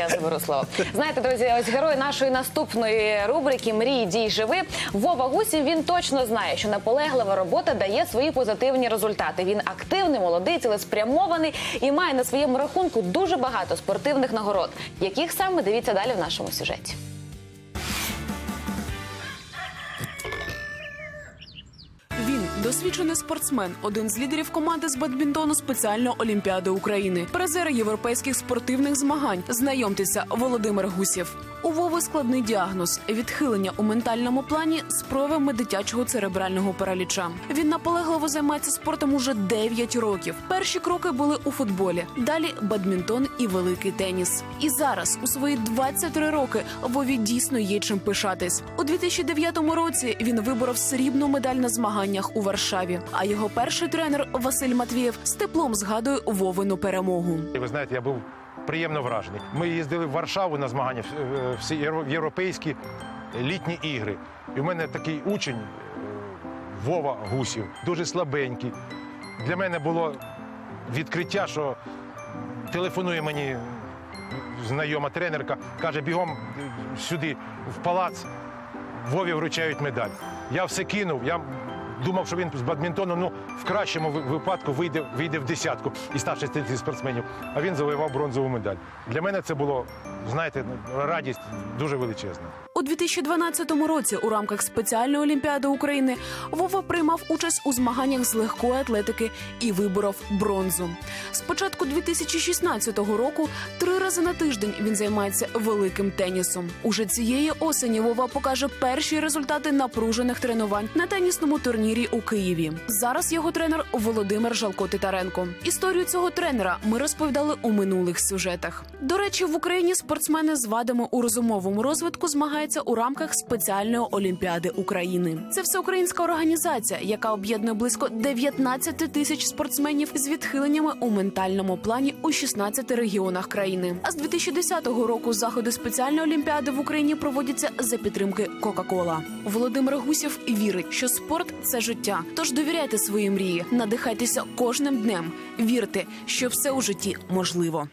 Я заберу слово. Знаєте, друзі, ось герой нашої наступної рубрики Мрій, дій, живи. Вова Гусів він точно знає, що наполеглива робота дає свої позитивні результати. Він активний, молодий, цілеспрямований і має на своєму рахунку дуже багато спортивних нагород. Яких саме дивіться далі в нашому сюжеті? Досвідчений спортсмен, один з лідерів команди з бадмінтону спеціальної олімпіади України, призер європейських спортивних змагань. Знайомтеся, Володимир Гусєв. У Вови складний діагноз відхилення у ментальному плані з проявами дитячого церебрального параліча. Він наполегливо займається спортом уже 9 років. Перші кроки були у футболі, далі бадмінтон і великий теніс. І зараз, у свої 23 роки, Вові дійсно є чим пишатись. У 2009 році він виборов срібну медаль на змаганнях у Варшаві. А його перший тренер Василь Матвієв з теплом згадує Вовину перемогу. Ви знаєте, я був приємно вражений. Ми їздили в Варшаву на змагання е, всі європейські літні ігри. І в мене такий учень е, Вова Гусів, дуже слабенький. Для мене було відкриття, що телефонує мені знайома тренерка, каже, бігом сюди, в палац, Вові вручають медаль. Я все кинув. Я думав, що він з бадмінтону ну, в кращому випадку вийде, вийде в десятку і 160 спортсменів, а він завоював бронзову медаль. Для мене це було, знаєте, радість дуже величезна. У 2012 році у рамках спеціальної олімпіади України Вова приймав участь у змаганнях з легкої атлетики і виборов бронзу. З початку 2016 року три рази на тиждень він займається великим тенісом. Уже цієї осені Вова покаже перші результати напружених тренувань на тенісному турнірі у Києві. Зараз його тренер Володимир Жалко Титаренко. Історію цього тренера ми розповідали у минулих сюжетах. До речі, в Україні спортсмени з вадами у розумовому розвитку змагаються у рамках спеціальної олімпіади України. Це всеукраїнська організація, яка об'єднує близько 19 тисяч спортсменів з відхиленнями у ментальному плані у 16 регіонах країни. А з 2010 року заходи спеціальної олімпіади в Україні проводяться за підтримки Кока-Кола. Володимир Гусєв вірить, що спорт це життя. Тож довіряйте свої мрії, надихайтеся кожним днем. Вірте, що все у житті можливо.